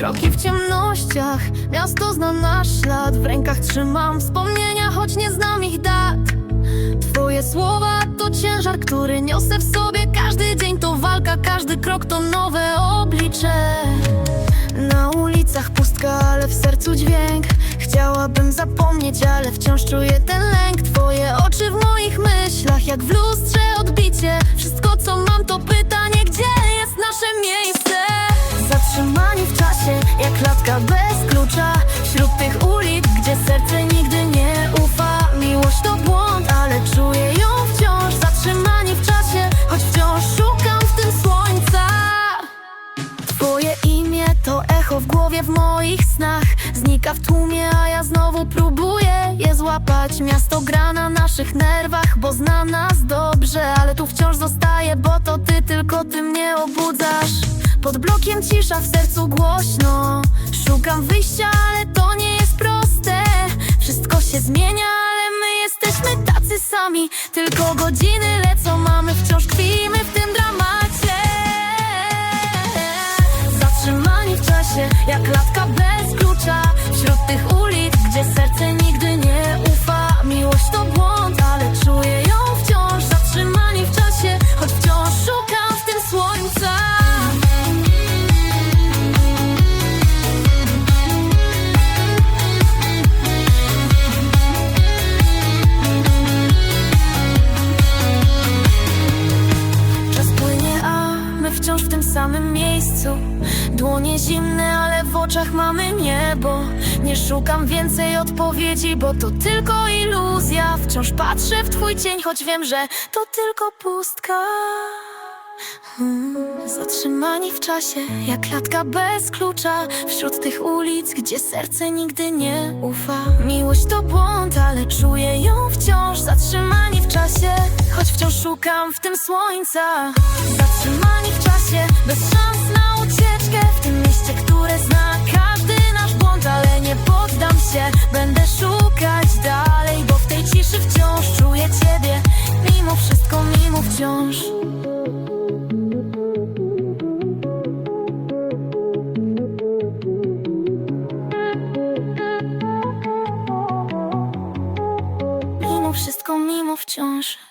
Kroki w ciemnościach, miasto zna nasz ślad. W rękach trzymam wspomnienia, choć nie znam ich dat. Twoje słowa to ciężar, który niosę w sobie. Każdy dzień to walka, każdy krok to nowe oblicze. Na ulicach pustka, ale w sercu dźwięk. Chciałabym zapomnieć, ale wciąż czuję ten lęk. Twoje oczy w moich myślach, jak w lustrze odbicie. Wszystko bez klucza. Wśród tych ulic, gdzie serce nigdy nie ufa. Miłość to błąd, ale czuję ją wciąż. Zatrzymani w czasie, choć wciąż szukam w tym słońca. Twoje imię to echo w głowie w moich snach. Znika w tłumie, a ja znowu próbuję je złapać. Miasto gra na naszych nerwach, bo zna nas dobrze. Ale tu wciąż zostaję, bo to ty, tylko ty mnie obudzasz Pod blokiem cisza, w sercu głośno. Szukam wyjścia, ale to nie jest proste. Wszystko się zmienia, ale my jesteśmy tacy sami. Tylko godziny lecą, mamy wciąż kwimy w tym dramacie. Zatrzymani w czasie, jak samym miejscu. Dłonie zimne, ale w oczach mamy niebo. Nie szukam więcej odpowiedzi, bo to tylko iluzja. Wciąż patrzę w twój cień, choć wiem, że to tylko pustka. Hmm, Zatrzymani w czasie, jak klatka bez klucza. Wśród tych ulic, gdzie serce nigdy nie ufa. Miłość to błąd, ale czuję ją wciąż. Zatrzymani w czasie, choć wciąż szukam w tym słońca. Zatrzymani bez szans na ucieczkę W tym mieście, które zna każdy nasz błąd Ale nie poddam się, będę szukać dalej Bo w tej ciszy wciąż czuję ciebie. Mimo wszystko, mimo wciąż. Mimo wszystko, mimo wciąż